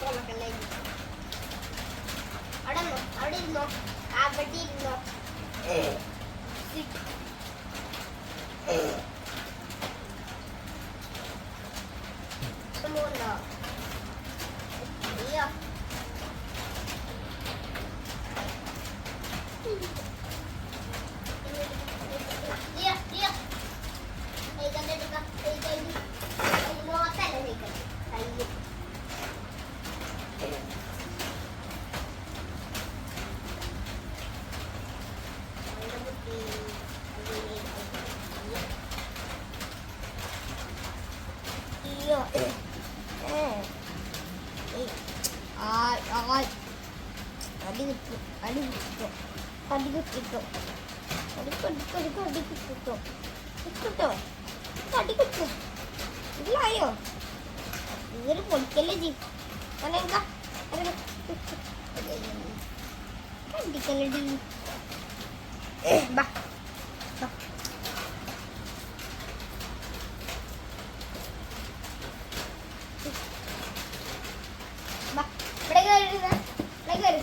തുറക്കല്ലേ അവിടെ ഇരുന്നോ അവിടെ ഇരുന്നോ അവിടെ അടി കിട്ടും അടി കിട്ടും അടി കിട്ടും അടി കിട്ടും അടി കിട്ടും കിട്ടോ അടി കിട്ടും ഇല്ലായോ ഇതൊരു പൊളിക്കല്ലേ ജി അനങ്ക അടിക്കല്ലടി ബാ ബാ ബാ ഇവിടെ കയറി ഇരുന്ന്. ഇവിടെ കയറി അഞ്ച് ദേ. ബാ. ഇവിടെ കയറി വാ. ബാ. ബാ. ബാ. ഇവിടെ വാടി. ഇവിടെ വാടി. ഇവിടെ വാടി. വാടി.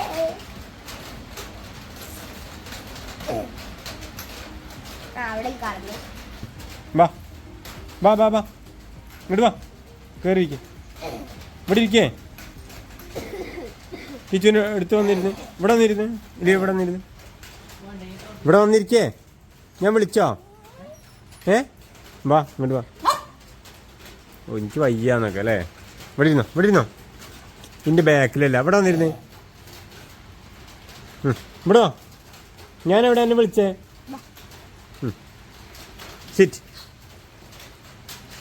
അവിടെ കളഞ്ഞു വാ. വാ വാ വാ. ഇങ്ങോട്ട് വാ. കയറി ഇരിക്കെ ഇവിടെ ഇരിക്കേ. ടീച്ചറിന് അടുത്ത് വന്നിരുന്നു. ഇവിടെ വന്നിരുന്നു. ഇല്ലേ ഇവിടെ വന്നിരുന്നു. ഇവിടെ വന്നിരിക്കേ. ഞാൻ വിളിച്ചോ? ഏ? വാ ഇങ്ങോട്ട് വാ. ഓ എനിക്ക് വയ്യാന്നൊക്കെ അല്ലേ? ഇവിടെ ഇരുന്നോ ഇവിടെ ഇരുന്നോ? ഇതിന്റെ ബാക്കിലല്ല ഇവിടെ വന്നിരുന്നേ. ഇവിടെ? ഞാൻ എവിടെ എന്നെ വിളിച്ചേ? സിറ്റ്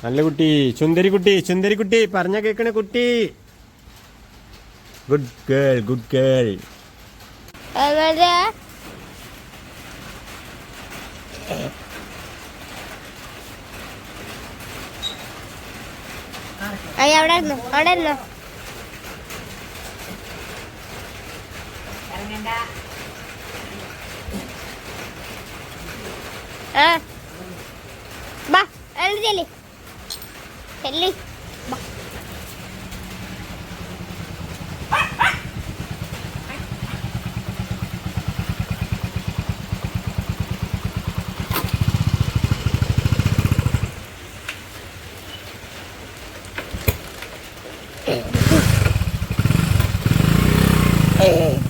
നല്ല കുട്ടി. സുന്ദരി കുട്ടി സുന്ദരി കുട്ടി പറഞ്ഞ കേക്കണ കുട്ടി. ഗുഡ് ഗേൾ ഗുഡ് ഗേൾ അവിടെ അവിടെ ആ. వెళ్ళి వెళ్ళి Oh.